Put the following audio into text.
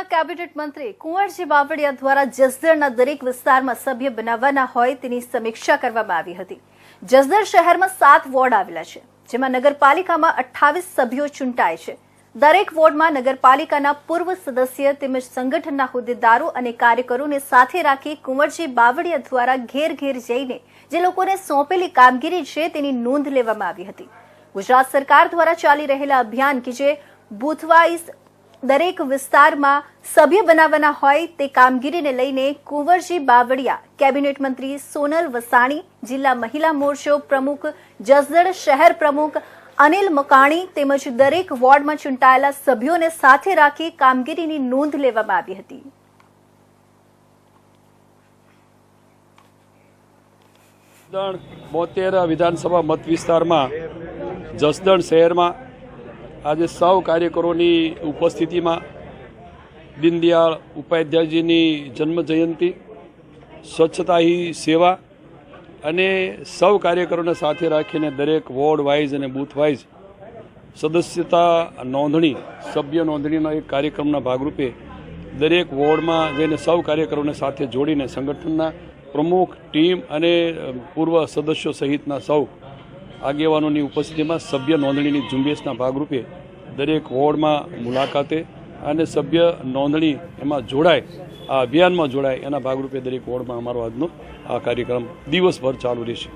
રાજ્યના કેબિનેટ મંત્રી કુંવરજી બાવળિયા દ્વારા જસદણના દરેક વિસ્તારમાં સભ્ય બનાવવાના હોય તેની સમીક્ષા કરવામાં આવી હતી. જસદણ શહેરમાં સાત વોર્ડ આવેલા છે, જેમાં નગરપાલિકામાં અઠ્ઠાવીસ સભ્યો ચૂંટાય છે. દરેક વોર્ડમાં નગરપાલિકાના પૂર્વ સદસ્ય તેમજ સંગઠનના હોદ્દેદારો અને કાર્યકરોને સાથે રાખી કુંવરજી બાવળિયા દ્વારા ઘેર ઘેર જઈને જે લોકોને સોંપેલી કામગીરી છે તેની નોંધ લેવામાં આવી હતી. ગુજરાત સરકાર દ્વારા ચાલી રહેલા અભિયાન કે જે બુથવાઇઝ દરેક વિસ્તારમાં સભ્ય બનાવવાના હોય તે કામગીરીને લઈને કુંવરજી બાવળિયા, કેબિનેટ મંત્રી સોનલ વસાણી, જિલ્લા મહિલા મોરચો પ્રમુખ જસદણ શહેર પ્રમુખ અનિલ મકાણી તેમજ દરેક વોર્ડમાં ચૂંટાયેલા સભ્યોને સાથે રાખી કામગીરીની નોંધ લેવામાં આવી હતી. બોતેર વિધાનસભા મત વિસ્તારમાં જસદણ શહેરમાં આજે સૌ કાર્યકરોની ઉપસ્થિતિમાં દીનદયાળ ઉપાધ્યાયજીની જન્મ જયંતિ, સ્વચ્છતા હી સેવા અને સૌ કાર્યકરોને સાથે રાખીને દરેક વોર્ડ વાઇઝ અને બૂથ વાઇઝ સદસ્યતા નોંધણી, સભ્ય નોંધણીના એક કાર્યક્રમના ભાગરૂપે દરેક વોર્ડમાં જઈને સૌ કાર્યકરોને સાથે જોડીને સંગઠનના પ્રમુખ, ટીમ અને પૂર્વ સદસ્યો સહિતના સૌ આગેવાનોની ઉપસ્થિતિમાં સભ્ય નોંધણીની ઝુંબેશના ભાગરૂપે દરેક વોર્ડમાં મુલાકાતે અને સભ્ય નોંધણી એમાં જોડાય, આ અભિયાનમાં જોડાય એના ભાગરૂપે દરેક વોર્ડમાં અમારો આજનો આ કાર્યક્રમ દિવસભર ચાલુ રહેશે.